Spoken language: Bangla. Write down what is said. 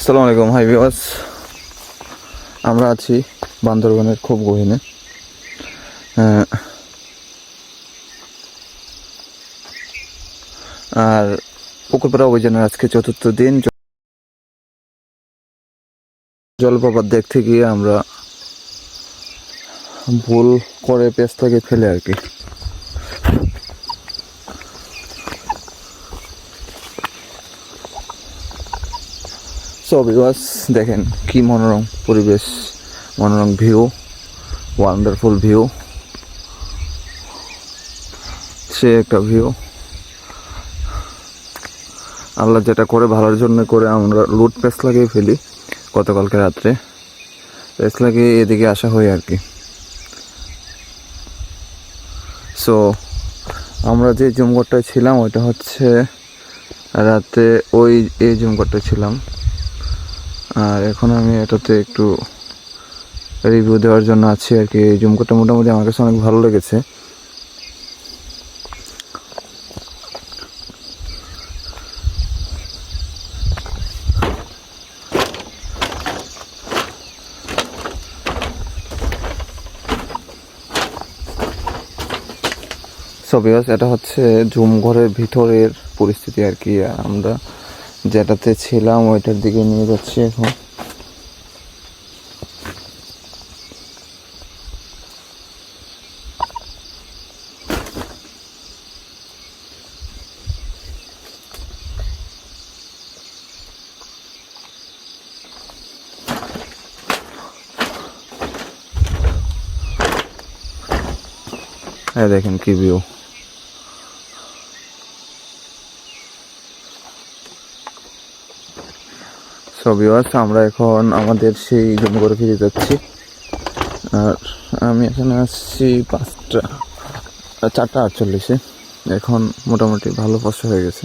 আসসালামু আলাইকুম, হাই বিওয়াস আমরা আছি বান্দরবনের খুব গহিনে। আর পুকুরপাড়া অভিযানের আজকে চতুর্থ দিন। জলপ্রপাত দেখতে গিয়ে আমরা ভুল করে পেস্তাকে ফেলে আর কি। সো বিবাস দেখেন কি মনোরম পরিবেশ, মনোরম ভিউ ওয়ান্ডারফুল ভিউ সে একটা ভিউ আল্লাহ যেটা করে ভালোর জন্য করে আমরা লুট পেস লাগিয়ে ফেলি গতকালকে রাত্রে। পেস লাগিয়ে এদিকে আসা হয় আর কি। সো আমরা যে জুমঘরটায় ছিলাম, ওইটা হচ্ছে রাতে ওই এই জুমঘরটায় ছিলাম। আর এখন আমি এটাতে একটু রিভিউ দেওয়ার জন্য আছি আর কি। এই জুমকোটা মোটামুটি আমার কাছে অনেক ভালো লেগেছে। সবিয়াস এটা হচ্ছে জুম ঘরের ভিতরের পরিস্থিতি আর কি, আমরা যেটাতে ছিলাম ওইটার দিকে নিয়ে যাচ্ছি এখন। দেখেন কি ভিউ সবই আছে আমরা এখন আমাদের সেই জমগড়ে ফিরে যাচ্ছি। আর আমি এখানে আসছি পাঁচটা, চারটা আটচল্লিশে। এখন মোটামুটি ভালো ফসল হয়ে গেছে।